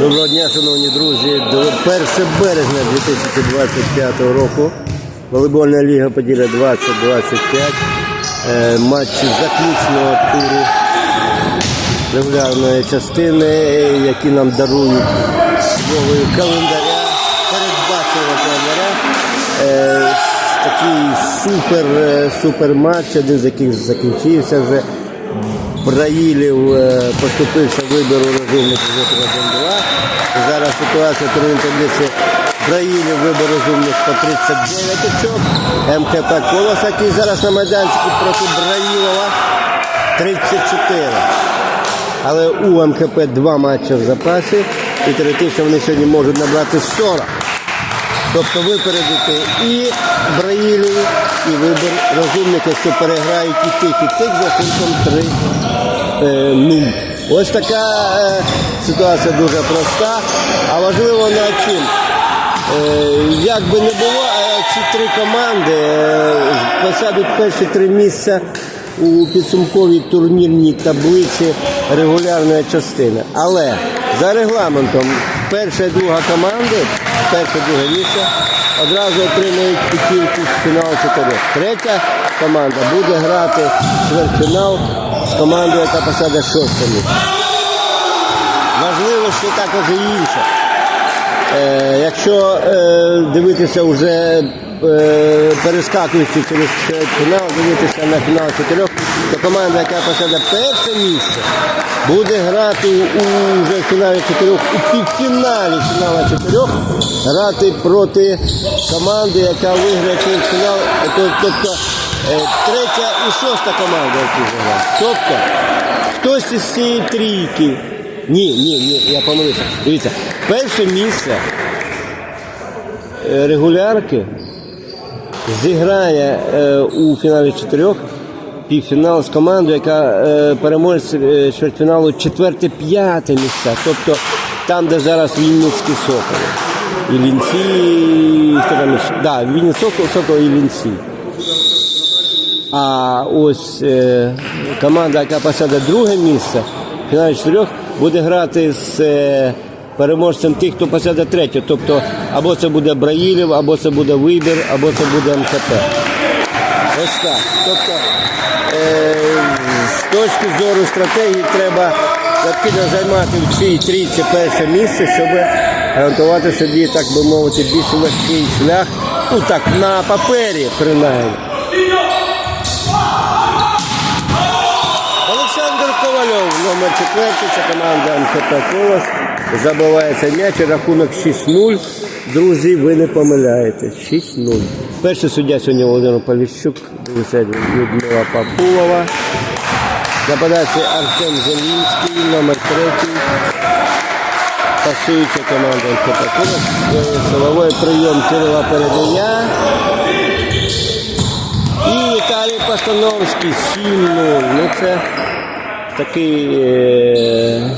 Доброго дня, шановні друзі. До 1 березня 2025 року. Волейбольна ліга Поділля 2025. Е, Матчі заключного туру регулярної частини, які нам дарують новою календаря, передбаченого календаря. Е, Такий супер, е, матч, один з яких закінчився вже. Браїлів е, поступився вибору розумників 1-2. Зараз ситуація в таблиці Браїлів вибор розумних по 39 очок. МХП Колос, який зараз на майданчику проти Браїлова 34. Але у МХП два матчі в запасі і теоретично вони сьогодні можуть набрати 40. Тобто випередити і Браїлів, і вибір розумника, що переграють і тих, і тих за рахунком 3-0. Ось така е, ситуація дуже проста, а важливо вона чим. Е, як би не було, ці три команди е, посадять перші три місця у підсумковій турнірній таблиці регулярної частини. Але за регламентом перша і друга команди, перше друге місце одразу отримують путівку з фіналу 4. Третя команда буде грати чвертьфінал з командою, яка посаде шосте місце. Важливо що також і інше. Е, якщо е, дивитися вже перескакуючи через фінал, дивитися на фінал чотирьох, то команда, яка посаде перше місце, буде грати у вже фіналі чотирьох, у півфіналі фінала чотирьох, грати проти команди, яка виграє фінал, тобто е, третя і шоста команда, які грають. Тобто хтось із цієї трійки. Ні, ні, ні, я помилився. Дивіться, перше місце е, регулярки зіграє е, у фіналі чотирьох півфінал з командою, яка е, переможець е, чвертьфіналу четверте-п'яте місця. Тобто там, де зараз Вінницькі соколи. І лінці, хто там ще? Да, Вінниць сокол, сокол і лінці. А ось е, команда, яка посяде друге місце, фіналі чотирьох, буде грати з е, переможцем тих, хто посяде третє. Тобто або це буде Браїлів, або це буде вибір, або це буде МКП. Ось так. Тобто, е, з точки зору стратегії треба необхідно займати в цій трійці перше місце, щоб гарантувати собі, так би мовити, більш легкий шлях. Ну так, на папері принаймні. Олександр Ковальов, номер 4, це команда МХП Колос. Забивається м'яч, рахунок 6-0. Друзі, ви не помиляєтесь. 6-0. Перший суддя сьогодні Володимир Поліщук, Людмила Папулова. Нападаючий Артем Зелінський, номер 3. Пасуюча команда МХП Колос. Силовий прийом Кирила Передання. І Віталій Постановський 7-0. Ну це такий е,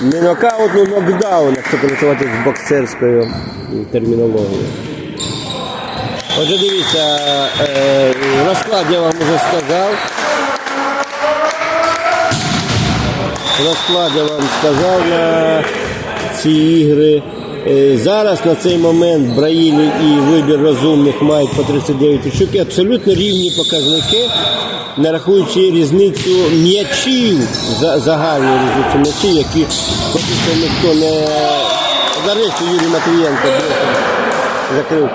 не нокаут, ну нокдаун, якщо працювати з боксерською термінологією. Отже, дивіться, е, розклад я вам вже сказав. Розклад я вам сказав на ці ігри. Е, Зараз на цей момент Браїлі і вибір розумних мають по 39 очок. Абсолютно рівні показники, не рахуючи різницю м'ячів, загальну різницю м'ячів, які поки що ніхто не Нарешті Юрій Матвієнко закрив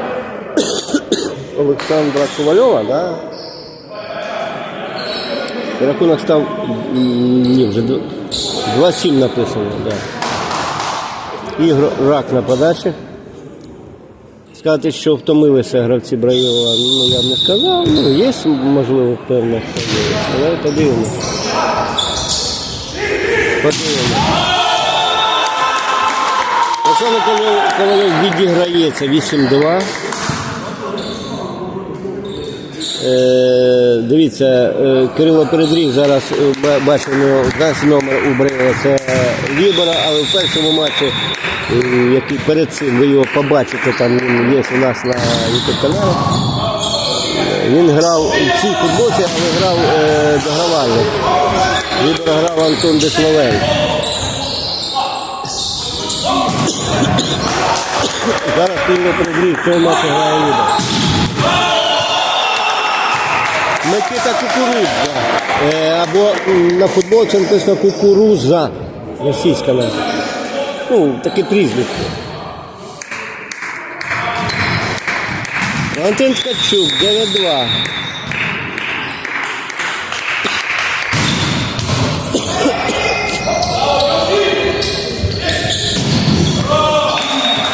Олександра Ковальова, да? Рахунок став ні, вже д- 2-7 написано, Да. Ігор рак на подачі. Сказати, що втомилися гравці Браїлова, ну я б не сказав. Ну, є, можливо, певна але подивимося. Подивимося. Олександр Ковальов відіграється 8-2. Е, дивіться, е, Кирило Передріг зараз е, бачимо 20 номер у Бреєва, це Лібера, але в першому матчі, який перед цим ви його побачите, там він є у нас на YouTube каналі. Він грав у цій футболці, але грав догравальник. Лібера грав Антон Десловей. Зараз Києво перегрів, в цьому матчі грає Люба. Микита Кукурудза. Е, або на футболці написано Кукуруза. Російська. Ну, таке прізвище. Валентин Ткачук, 9-2.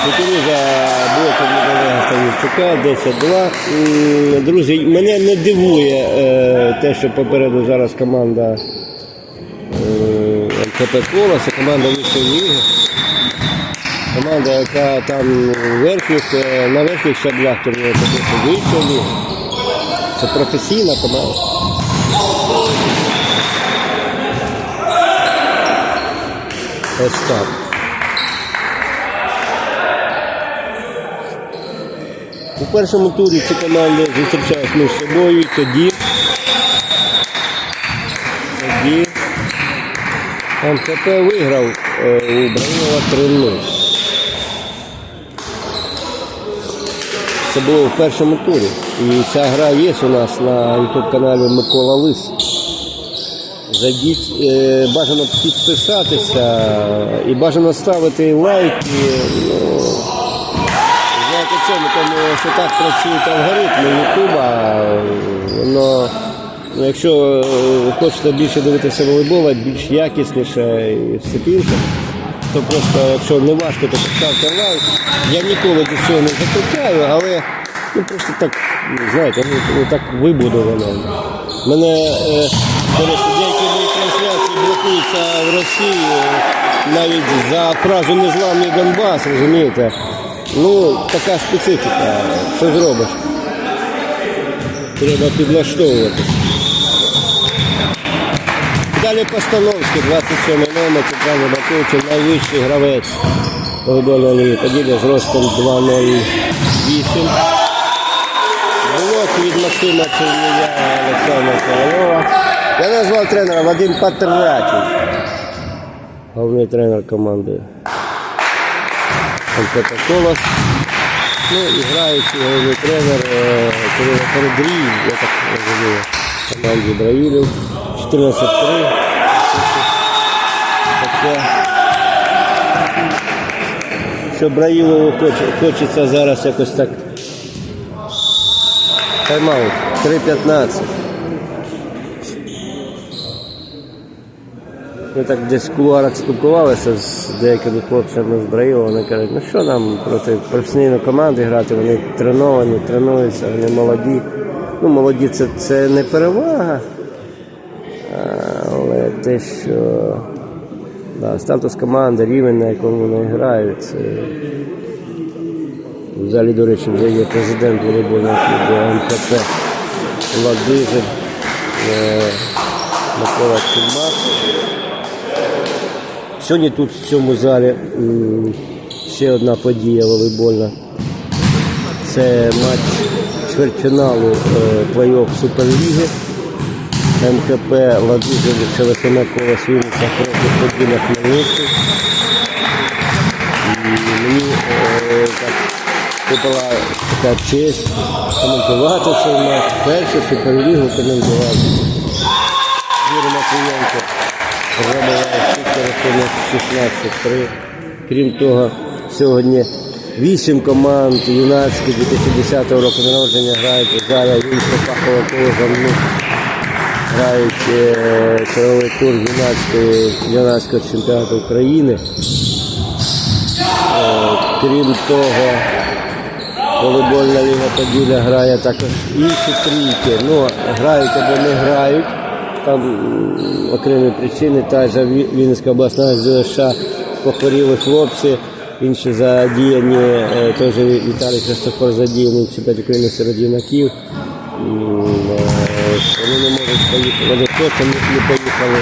Кукуруза блоком Олега 10-2. Друзі, мене не дивує е, те, що попереду зараз команда е, МКП Кола, це команда вищої ліги. Команда, яка там верхніх, е, на верхніх щаблях турніру вищої ліги. Це професійна команда. Ось так. У першому турі ці команди зустрічались між собою, тоді. Тоді. МКП виграв е, у Браїнова 3-0. Це було в першому турі. І ця гра є у нас на YouTube каналі Микола Лис. Зайдіть, е, бажано підписатися і бажано ставити лайки. Чому? Тому що так працюють алгоритми Ютуба. Воно, ну, якщо е, хочете більше дивитися волейбола, більш якісніше і все інше, то просто, якщо не важко, то поставте лайк. Я ніколи до цього не закликаю, але ну, просто так, знаєте, ну, ну, так вибудовано. Мене е, деякі мої трансляції блокуються в Росії навіть за фразу незламний Донбас, розумієте? Ну, така специфіка. Що зробиш? Треба підлаштовуватися. Далі Постановський, 27 номер, центральний Батучин, найвищий гравець волейбольної ліги Поділля з ростом 2,08. Блок від Максима Чернія Олександра Ковалова. Я назвав тренера Вадим Патратій. Головний тренер команди Колос. Ну і граючий головний тренер е, Кирило Передрій, я так розумію, команді Браїлів. 14-3. Таке. Що Браїлову хоче, хочеться зараз якось так. Тайм-аут. 3-15. Ми так десь в кулуарах спілкувалися з деякими хлопцями з Браїла, вони кажуть, ну що нам проти професійної команди грати, вони треновані, тренуються, вони молоді. Ну, молоді це, це не перевага, але те, що да, статус команди, рівень, на якому вони грають, це взагалі, до речі, вже є президент волейбольного клубу МКП Ладижин е, Микола Чумак. Сьогодні тут в цьому залі ще одна подія волейбольна. Це матч чвертьфіналу е, плей-офф Суперліги. МХП Ладужин Шелефина Кола Свінниця проти Поділя Хмельницький. Мені е, така честь коментувати цей матч. Першу Суперлігу коментувати. Юрій Матвієнко всі рахунок 16-3. Крім того, сьогодні вісім команд юнацькі 2010 року народження грають залі Вінська Пахова Кожа. Грають е, черговий тур юнацької, юнацького чемпіонату України. Е, крім того, волейбольна ліга Поділля грає також інші трійки. Ну, грають або не грають. Там окремі причини. Та ж Вінницька обласна ЗШ похворіли хлопці, інші задіяні, е, же Віталій Христофор задіяний в чемпіонаті України серед юнаків. Е, Вони не можуть поїхати. Вони просто не, поїхали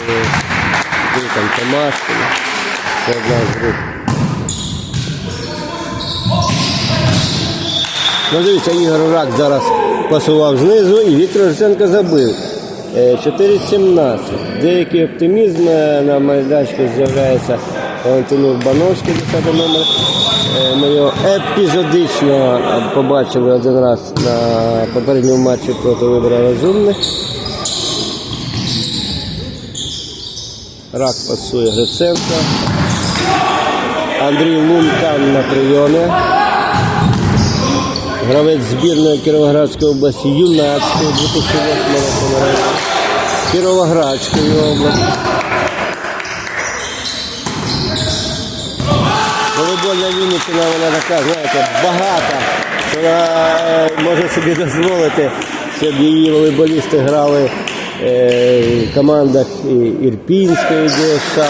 там Томашки. Це одна з груп. Ну, дивіться, Ігор Рак зараз пасував знизу і Віктор Роженко забив. Е, 4-17. Деякий оптимізм е, на майданчику з'являється Валентин Урбановський, 10 номер. Е, Ми його епізодично побачили один раз на попередньому матчі проти вибора розумних. Рак пасує Гриценко. Андрій Лункан на прийомі. Гравець збірної Кіровоградської області юнацької 2008 року народження. Кіровоградської області. Волейбольна Вінниччина, вона така, знаєте, багата. Вона е, може собі дозволити, щоб її волейболісти грали е, в командах Ірпінської ДСА.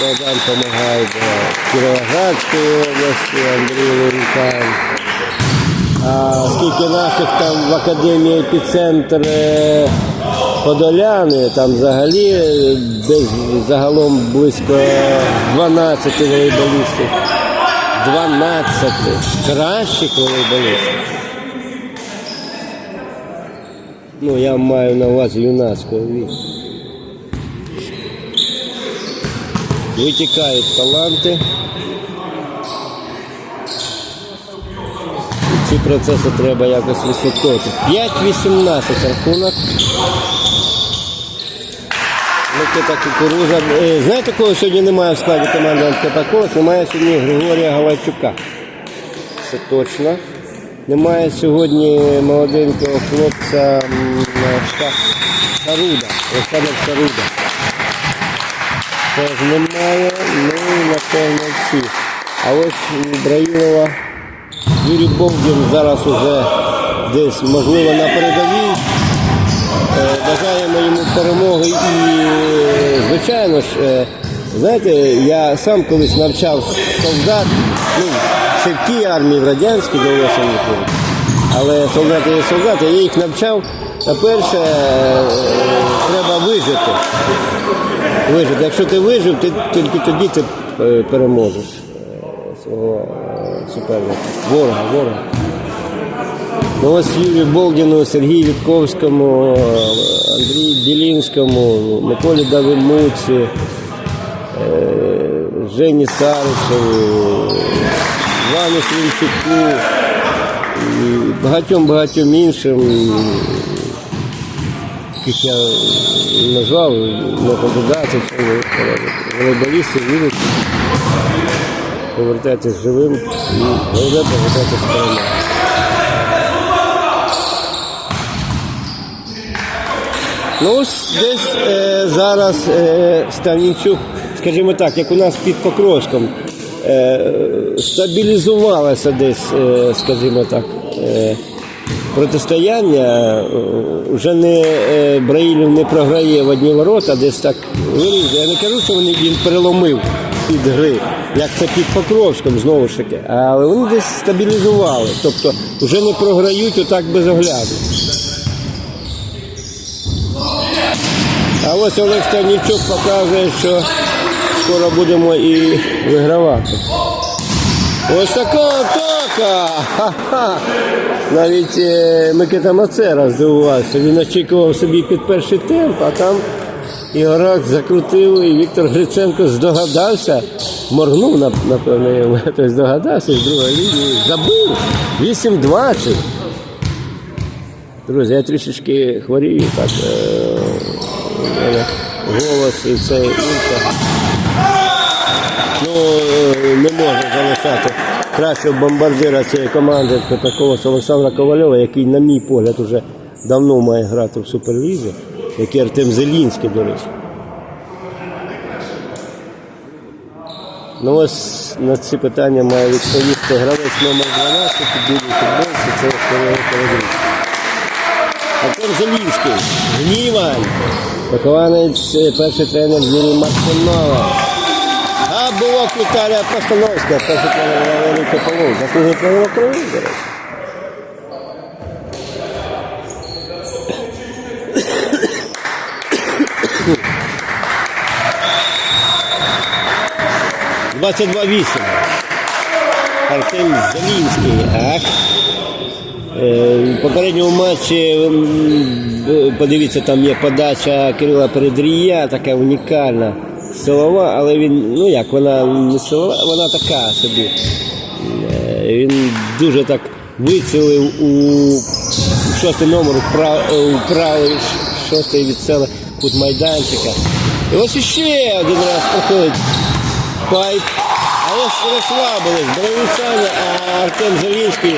Богдан допомагає Кіровоградської області, Андрій Лункан. А скільки наших там в академії епіцентр е, Подоляни, там взагалі е, десь загалом близько 12 волейболістів. 12 кращих волейболістів. Ну, я маю на увазі юнацького віку. Витікають таланти. Ці процеси треба якось висвітлювати. 5-18 рахунок. Микита Кукуруза. Е, Знаєте, кого сьогодні немає в складі команди Микита Немає сьогодні Григорія Галайчука. Це точно. Немає сьогодні молоденького хлопця Шаруда. Олександр Шаруда. Теж немає. Ну напевно всі. А ось у Ібраїлова Юрій Бовдін зараз уже десь, можливо, на передовій. Е, Бажаємо йому перемоги і, звичайно ж, е, знаєте, я сам колись навчав солдат, ну, ще в тій армії, в радянській довелося ніколи. Але солдати є солдати, я їх навчав. На-перше, е, треба вижити. Вижити. Якщо ти вижив, ти тільки тоді ти переможеш суперника. Ворога, ворога. Ну ось Болдіну, Сергію Вітковському, Андрію Білінському, Миколі Давимуці, е, Жені Саричеву, Івану Свінчуку і багатьом-багатьом іншим, яких я назвав, можна додати, що волейболісти вірять, повертайтесь живим і головне повертайтесь перемогою. Ну ось десь е, зараз е, Станічук, скажімо так, як у нас під Покровськом, е, стабілізувалося десь, е, скажімо так, е, протистояння. Е, Вже не е, Браїлів не програє в одні ворота, десь так виріже. Я не кажу, що він переломив під гри, як це під Покровськом, знову ж таки. Але вони десь стабілізували. Тобто вже не програють отак безоглядно. А ось Олег Станічук показує, що скоро будемо і вигравати. Ось така атака! Ха-ха! Навіть е, Микита Мацера здивувався. Він очікував собі під перший темп, а там Ігорак закрутив, і Віктор Гриценко здогадався, моргнув, напевно, тобто здогадався з другої лінії, забив 8-20. Друзі, я трішечки хворію, так е, голос і все інше. Ну, е, не можна залишати кращого бомбардира цієї команди такого Олександра Ковальова, який, на мій погляд, уже давно має грати в суперлізі, як і Артем Зелінський, до речі. Ну ось на ці питання має відповісти гравець номер 12 у білій футболці, це Кирило Колодій. Артем Зелінський, Гнівань, вихованець, е, перший тренер Юрій Марсунова. А було Віталія Постановська, перший тренер Валерій Кополов. Заслужений тренер України, до речі. Двадцять два вісім. Артем Зелінський. Ах. Е, В попередньому матчі е, подивіться, там є подача Кирила Передрія, така унікальна. силова, але він, ну як, вона не силова, вона така собі. Е, Він дуже так вицілив у шостий номер у правий шостий від села кут майданчика. І ось іще один раз проходить пайп. Але розслабились, Бровісані, а Артем Зелінський,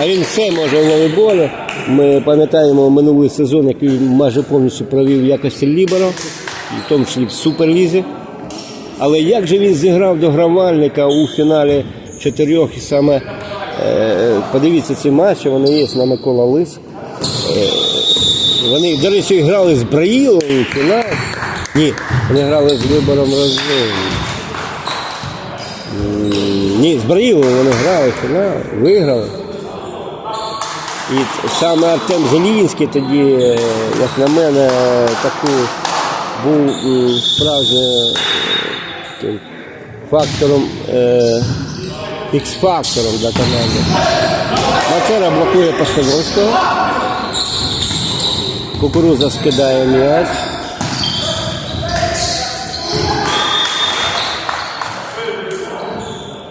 а він все може в волейболі. Ми пам'ятаємо минулий сезон, який майже повністю провів в якості ліберо, в тому числі в суперлізі. Але як же він зіграв до гравальника у фіналі чотирьох і саме е, подивіться ці матчі, вони є на Микола Лис. Е, вони, до речі, грали з Браїловим у фіналі. Ні, вони грали з вибором розливу. Ні, з Браїловим вони грали в фінал, виграли. І саме Артем Зелінський тоді, е, як на мене, таку був справжнім е, фактором, е, X-фактором для команди. Мацера блокує Пастовського. Кукуруза скидає м'яч.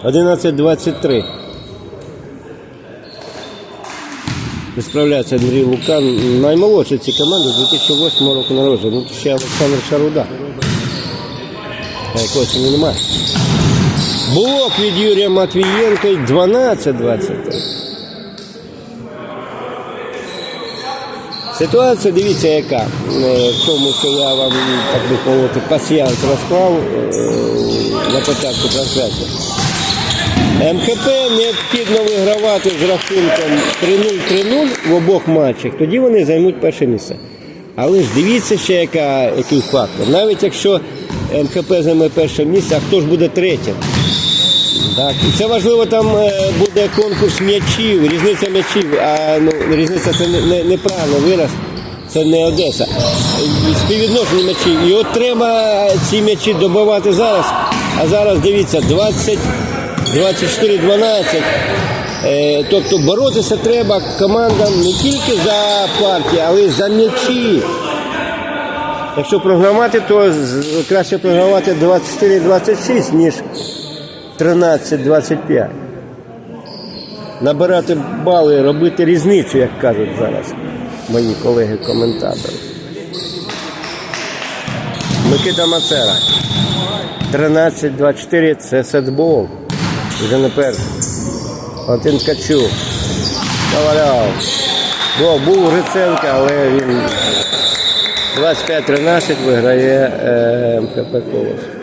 Одинадцять двадцять три. Справляється Андрій Лукан. Наймолодший цієї команди 2008 року народження. Ну, ще Олександр Шаруда. А якогось цього немає. Блок від Юрія Матвієнка і 12-23. Ситуація, дивіться, яка. Е, В тому, що я вам, так би мовити, пасіянс розклав е, на початку трансляції. МХП необхідно вигравати з рахунком 3-0-3-0 в обох матчах, тоді вони займуть перше місце. Але ж дивіться ще, яка, який фактор. Навіть якщо МХП займе перше місце, а хто ж буде третім? Так. І це важливо, там е, буде конкурс м'ячів, різниця м'ячів. А ну, різниця це не, не, неправильно вираз. Це не Одеса. Співвідношення м'ячів. І от треба ці м'ячі добивати зараз. А зараз дивіться, 20, 24-12. Е, тобто боротися треба командам не тільки за партії, але й за м'ячі. Якщо програмувати, то краще програмувати 24-26, ніж 13-25. Набирати бали, робити різницю, як кажуть зараз мої колеги-коментатори. Микита Мацера. 13-24 це сетбол. Вже не перший. Валентин Ткачук. Коваляв. Бо був Гриценко, але він 25-13 виграє е, МКП Колос.